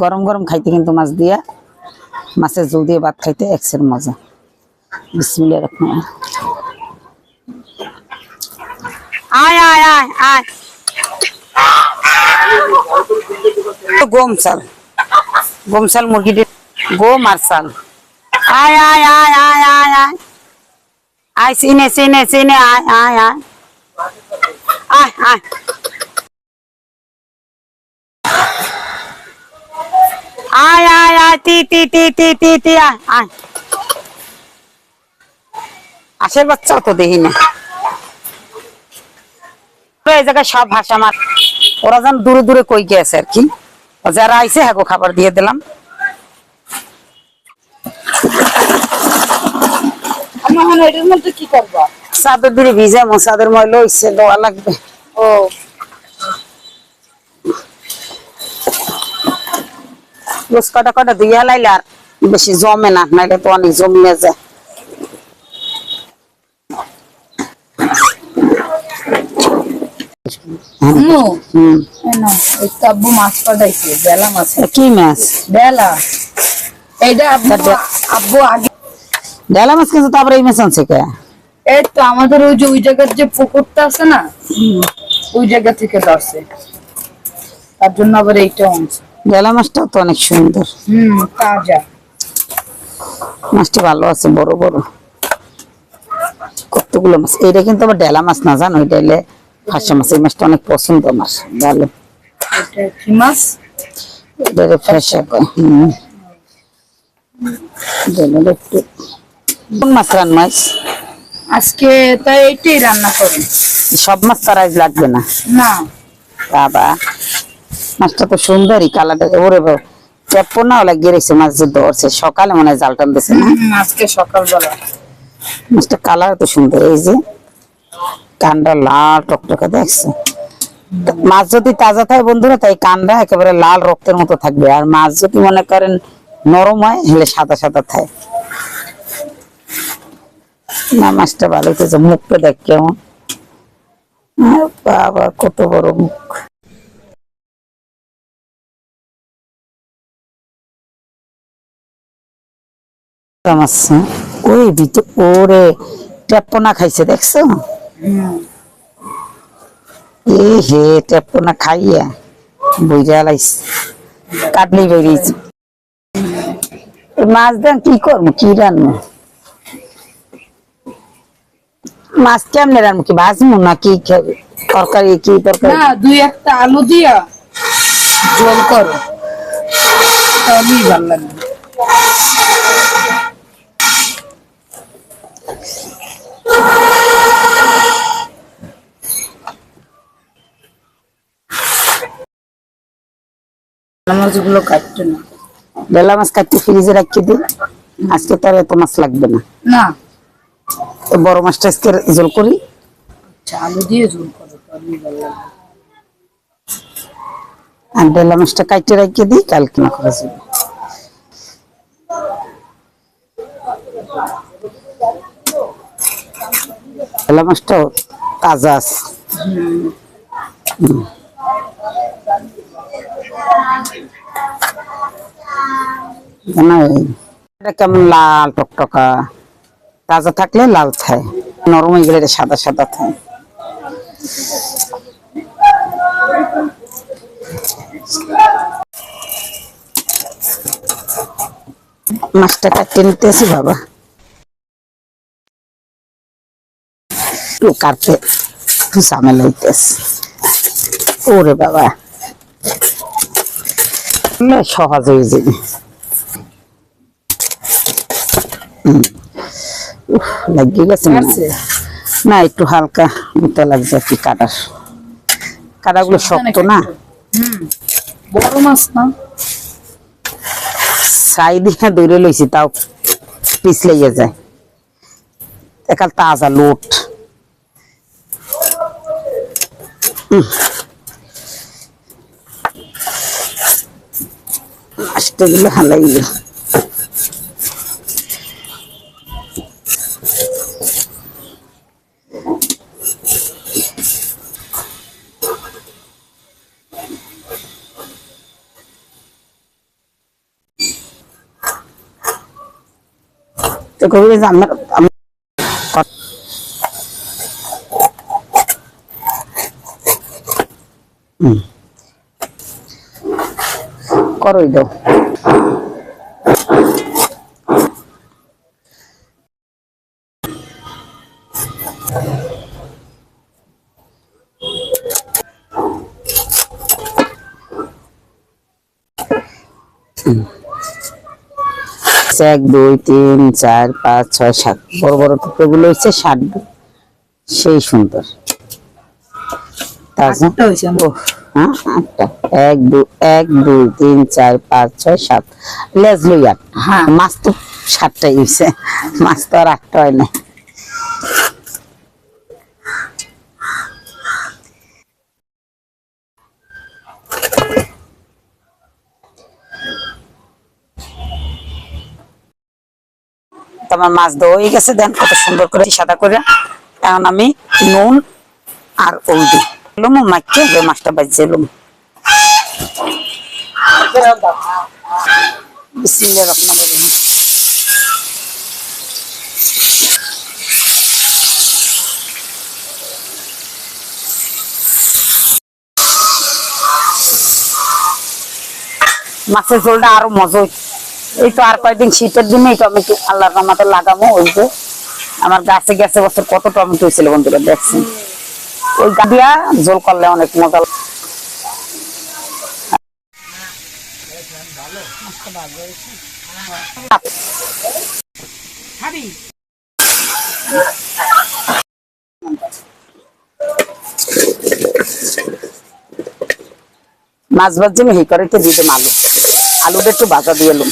গরম গরম খাইতে কিন্তু মাছ দিয়া, মাছের জল দিয়ে ভাত খাইতে এক্সের মজা। বিসমিল্লাহির রহমানির আয় আয় আয় আয়। গম চাল। গম চাল মুরগি গম আর চাল। আয় আয় আয় আয় আয় আয়। আয়, সিনে সিনে সিনে, আয় আয় আয়। আয় আয়। আয় আয় আয়, তি তি তি তি তি তি, আয় আয়। আশের বাচ্চাও তো দেখি না। তো এই জায়গায় সব ভাষা মার ওরা যেন দূরে দূরে কই গেছে আর কি। যারা আইসে হ্যাঁ খাবার দিয়ে দিলাম। আমার মনে এটার মধ্যে কি করবা? চাদর দিয়ে ভিজে মশাদের ময়লা হইছে দেওয়া লাগবে। ও। রোজ কটা ধুইয়া লাইলে আর বেশি জমে না নাইলে তো অনেক জমিয়ে যায়। মাছ পাঠাইছে বেলা মাছ। কি মাছ? বেলা। এইটা আব্বু আব্বু আগে ডেলা মাছ কিন্তু তারপরে এই মাছ আনছে কে? এই তো আমাদের ওই যে ওই জায়গার যে পুকুরটা আছে না ওই জায়গা থেকে ধরছে। তার জন্য আবার এইটা আনছে। ডেলা মাছটাও তো অনেক সুন্দর। হম তাজা। মাছটা ভালো আছে বড় বড়। কতগুলো মাছ? এইটা কিন্তু আবার ডেলা মাছ না জানো? এটা হলে ফাঁসা মাছ। এই মাছটা অনেক পছন্দ আমার ভালো। এটা কি মাছ? এটা ফ্রেশা হম। একটু কোন মাছ রান আজকে তাই এইটাই রান্না করি। সব মাছ তার আজ লাগবে না? না। বাবা মাছটা তো সুন্দরই কালারটা ওরে বাবা। চেপ্পো না ওলা গেড়েছে মাছ যে ধরছে। সকালে মনে হয় জাল টান দিছে না আজকে সকালবেলা। মাছটা কালার তো সুন্দর এই যে কান্ডা লাল টকটকে দেখছে? মাছ যদি তাজা থাকে বন্ধুরা তাই কান্ডা একেবারে লাল রক্তের মতো থাকবে। আর মাছ যদি মনে করেন নরম হয় হলে সাদা সাদা থাকে। না, মাছটা ভালো হইতেছে, মুখটা দেখ কেমন। বাবা, কত বড় মুখ। ওরে খাইছে, দেখছ? এ হে খাইয়া বেরিয়েছে। মাছ দেন, কি করব, কি রান্না? মাছ কেমনে রান্না কি ভাজবো না কি খাবে তরকারি কি তরকারি? না দুই একটা আলু দিয়া জল করো। তাহলেই ভালো লাগবে। মাছগুলো কাটতে না। বেলা মাছ কাটতে ফ্রিজে রাখিয়ে দিই আজকে তো আর এত মাছ লাগবে না। না। বড় মাছটা আজকে জোল করি। আর ডেলা মাছটা কাইটে রাখিয়ে দিই কাল কিনা করে যাবে। ডেলা মাছটাও তাজা মানে কেমন লাল টকটকা? তাজা থাকলে লাল থাকে নরম হয়ে গেলে সাদা সাদা থাকে মাছটা কাটিয়ে নিতেছি বাবা। কাটতে একটু ঝামেলা হইতেছে। ওরে বাবা। সহজ হয়ে যাবে হুম। উফ, লাগিয়ে গেছে? না একটু হালকা মতো লাগছে আর কি কাটার। কাটাগুলো শক্ত না? বড় মাছ না? ছাই দিয়ে দৌড়ে লইছি তাও পিছলাইয়া যায়। একাল তাজা লোট। মাছটা গুলো হালাইলে। করি যে আমার আমি- হুম। করই দাও এক দুই তিন চার পাঁচ ছয় সাত। বড় বড় টুকরোগুলো হচ্ছে ষাট সেই সুন্দর। হ্যাঁ এক দুই এক দুই তিন চার পাঁচ ছয় সাত। লেজ লই আট হ্যাঁ। মাছ তো সাতটাই হয়েছে। মাছ তো আর আটটা হয় না তোমার মাছ দেওয়া হয়ে গেছে, দেন কত সুন্দর করে সাদা করে। এখন আমি নুন আর হলদি। এলুম মাখকে যে মাছটা রহমানির রহিম। মাছের ঝোলটা আরও মজা হইছে। এই তো আর কয়েকদিন শীতের জন্য এই টমেটো আল্লাহর রহমতে লাগামো ওই যে। আমার গাছে গেছে বছর কত টমেটো হয়েছিল বন্ধুরা, দেখছেন? ওই গা দিয়া ঝোল করলে অনেক মজা। মাছ ভাজি মিহি করে একটু দিয়ে আলু। আলুটা একটু ভাজা দিয়ে এলুম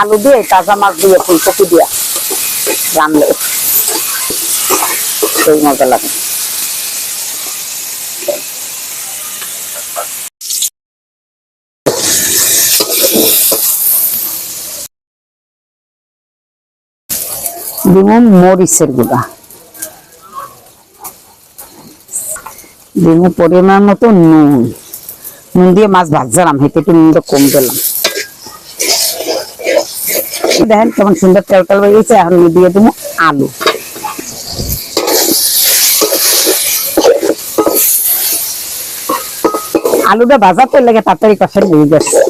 আলু দিয়ে তাজা মাছ দিয়ে ফুলকপি দিয়া রানলে সেই মজা লাগে। দিব মরিচের গুঁড়া। দিব পরিমাণ মতো নুন। নুন দিয়ে মাছ ভাজলাম, হেঁটে একটু নুনটা কম দিলাম। দেখেন কেমন সুন্দর তেল তেল বেরিয়েছে এখন দিয়ে দেবো আলু। আলুটা ভাজা তেল লাগে তাড়াতাড়ি কষার বেরিয়ে যাচ্ছে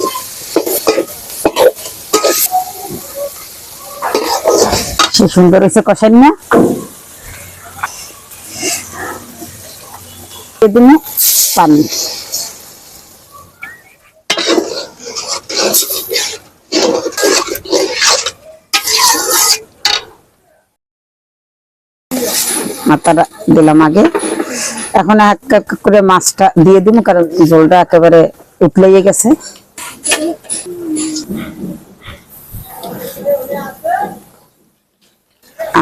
সুন্দর হয়েছে কষার না। দিবো পানি মাথাটা দিলাম আগে। এখন এক এক করে মাছটা দিয়ে দিব, কারণ জলটা একেবারে উতলেই গেছে।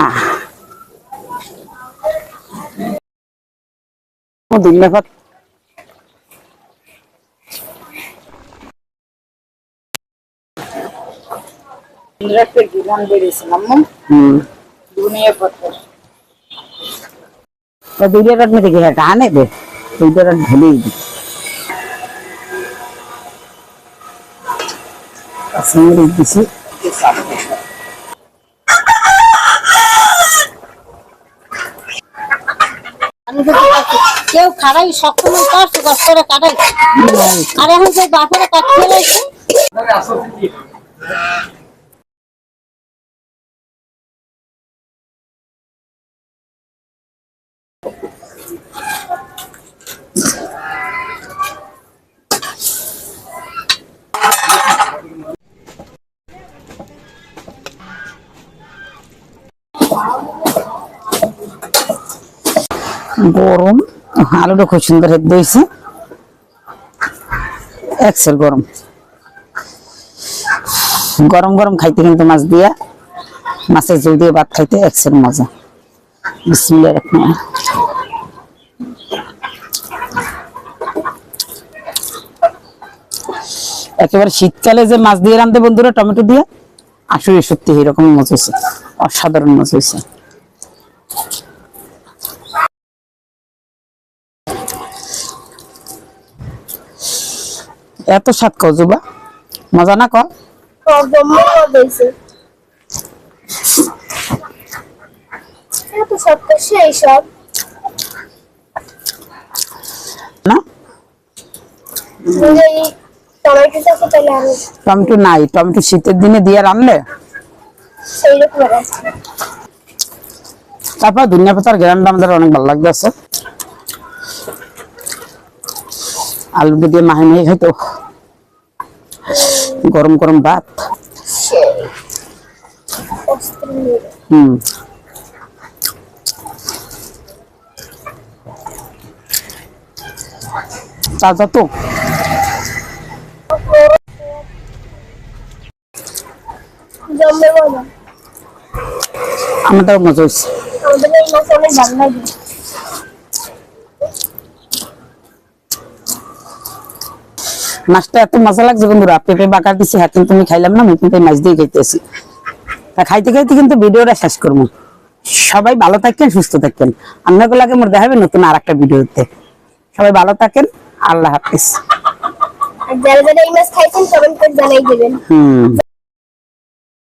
আহ। दुगने पर ఇంద్రకి గిరాన్ బేడిసినమ్మ దునియా పత్తర్ तो। दूसरे रट में दिखे हटाने दे। दूसरे रट भले ही। असंग रूप से কেউ খাড়াই মন কাটছে কষ্ট করে কাটাই আর এখন যে বাপেরা কাটতে লাগছে গরম। আলুটা খুব সুন্দর হেদ হয়েছে এক্সেল গরম। গরম গরম খাইতে কিন্তু মাছ দিয়া, মাছের ঝোল দিয়ে ভাত খাইতে এক্সেল মজা। একেবারে শীতকালে যে মাছ দিয়ে রান্ধে বন্ধুরা, টমেটো দিয়ে, আসলে সত্যি এরকম মজা হয়েছে অসাধারণ মজা হয়েছে এত স্বাদ কও মজা না ক একদম মজা হয়েছে সেই সব না? টমেটো নাই, টমেটো শীতের দিনে দিয়ে রানলে তারপর ধনিয়া পাতার গ্রানটা আমাদের অনেক ভালো লাগতেছে আলু দিয়ে মাহে মাহে খাইতো গরম গরম ভাত। সেই অস্ত্র নিয়ে হুম। তাজা তো? জমবে মজা আমাদের মজা হয়েছে। আমাদের এই মাছ অনেক ভালো লাগে মাছটা এত মজা লাগছে বন্ধুরা পেঁপে বাঁকা দিছি হাতে তুমি খাইলাম না আমি কিন্তু মাছ দিয়ে খাইতেছি। তা খাইতে খাইতে কিন্তু ভিডিওটা শেষ করব। সবাই ভালো থাকেন সুস্থ থাকেন আপনাগুলাকে মোর দেখাবে নতুন আর একটা ভিডিওতে। সবাই ভালো থাকেন আল্লাহ হাফিজ। আর যারা যারা এই মাছ খাইছেন কমেন্ট করে জানাই দেবেন। হুম।